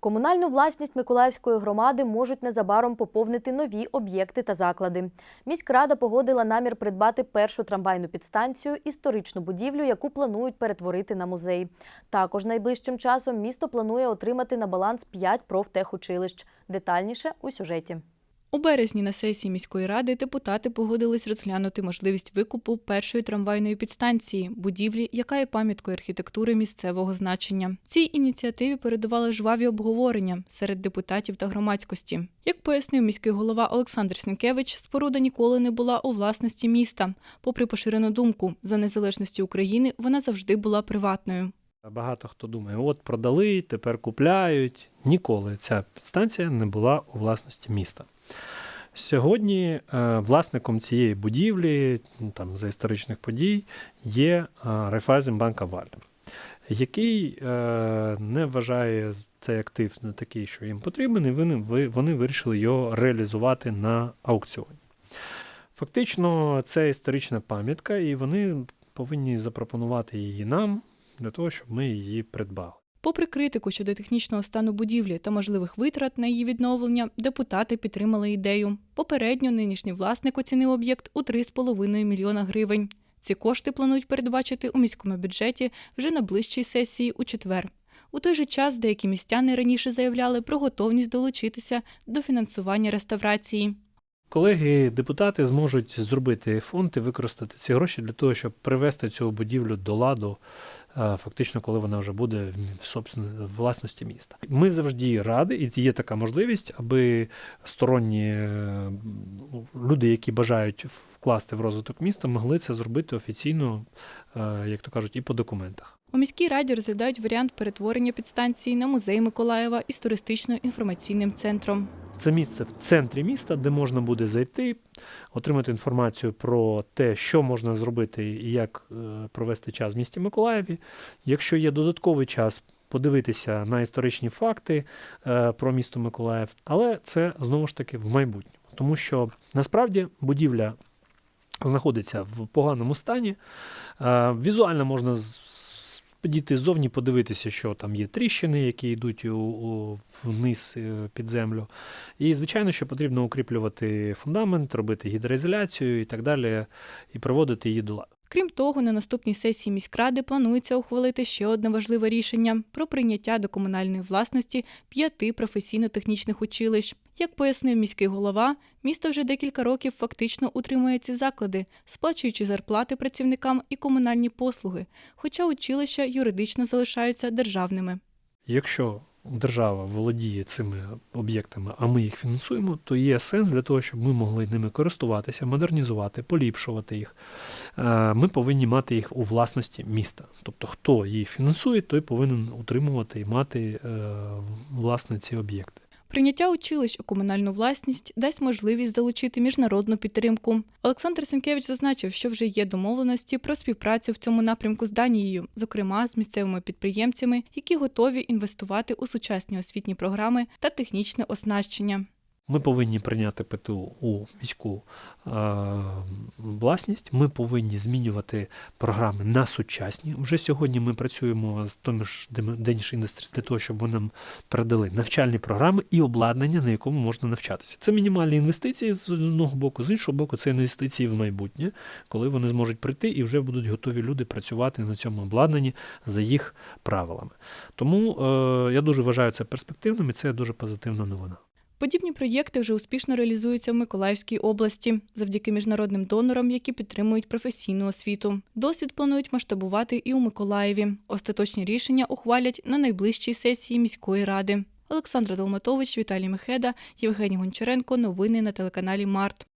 Комунальну власність Миколаївської громади можуть незабаром поповнити нові об'єкти та заклади. Міськрада погодила намір придбати першу трамвайну підстанцію, історичну будівлю, яку планують перетворити на музей. Також найближчим часом місто планує отримати на баланс 5 профтехучилищ. Детальніше у сюжеті. У березні на сесії міської ради депутати погодились розглянути можливість викупу першої трамвайної підстанції, будівлі, яка є пам'яткою архітектури місцевого значення. Цій ініціативі передували жваві обговорення серед депутатів та громадськості. Як пояснив міський голова Олександр Сінкевич, споруда ніколи не була у власності міста. Попри поширену думку, за незалежності України вона завжди була приватною. Багато хто думає, от продали, тепер купляють. Ніколи ця підстанція не була у власності міста. Сьогодні е, власником цієї будівлі, ну, там, за історичних подій, є е, Райфайзенбанк Аваль, який е, не вважає цей актив не такий, що їм потрібен, і вони вирішили його реалізувати на аукціоні. Фактично, це історична пам'ятка, і вони повинні запропонувати її нам для того, щоб ми її придбали. Попри критику щодо технічного стану будівлі та можливих витрат на її відновлення, депутати підтримали ідею. Попередньо нинішній власник оцінив об'єкт у 3,5 мільйона гривень. Ці кошти планують передбачити у міському бюджеті вже на ближчій сесії у четвер. У той же час деякі містяни раніше заявляли про готовність долучитися до фінансування реставрації. Колеги, депутати зможуть зробити фонд і використати ці гроші для того, щоб привести цю будівлю до ладу, е, фактично, коли вона вже буде в власності міста. Ми завжди раді, і є така можливість, аби сторонні е, люди, які бажають вкласти в розвиток міста, могли це зробити офіційно, е, як то кажуть, і по документах. У міській раді розглядають варіант перетворення підстанції на музей Миколаєва із туристично-інформаційним центром. Це місце в центрі міста, де можна буде зайти, отримати інформацію про те, що можна зробити і як е, провести час в місті Миколаєві. Якщо є додатковий час, подивитися на історичні факти е, про місто Миколаїв, але це знову ж таки в майбутньому, тому що насправді будівля знаходиться в поганому стані. Е, Візуально можна підійти ззовні, подивитися, що там є тріщини, які йдуть у, у, вниз е, під землю. І, звичайно, що потрібно укріплювати фундамент, робити гідроізоляцію і так далі, і приводити її до ладу. Крім того, на наступній сесії міськради планується ухвалити ще одне важливе рішення про прийняття до комунальної власності п'яти професійно-технічних училищ. Як пояснив міський голова, місто вже декілька років фактично утримує ці заклади, сплачуючи зарплати працівникам і комунальні послуги, хоча училища юридично залишаються державними. Якщо держава володіє цими об'єктами, а ми їх фінансуємо, то є сенс для того, щоб ми могли ними користуватися, модернізувати, поліпшувати їх. Е, Ми повинні мати їх у власності міста. Тобто, хто їх фінансує, той повинен утримувати і мати е, власне ці об'єкти. Прийняття училищ у комунальну власність дасть можливість залучити міжнародну підтримку. Олександр Сенкевич зазначив, що вже є домовленості про співпрацю в цьому напрямку з Данією, зокрема з місцевими підприємцями, які готові інвестувати у сучасні освітні програми та технічне оснащення. Ми повинні прийняти ПТУ у міську е, власність. Ми повинні змінювати програми на сучасні. Вже сьогодні ми працюємо з тими ж Danish Industries для того, щоб вони нам передали навчальні програми і обладнання, на якому можна навчатися. Це мінімальні інвестиції з одного боку, з іншого боку, це інвестиції в майбутнє, коли вони зможуть прийти і вже будуть готові люди працювати на цьому обладнанні за їх правилами. Тому е, я дуже вважаю це перспективним і це дуже позитивна новина. Подібні проєкти вже успішно реалізуються в Миколаївській області завдяки міжнародним донорам, які підтримують професійну освіту. Досвід планують масштабувати і у Миколаєві. Остаточні рішення ухвалять на найближчій сесії міської ради. Олександра Долматович, Віталій Мехеда, Євгеній Гончаренко. Новини на телеканалі Март.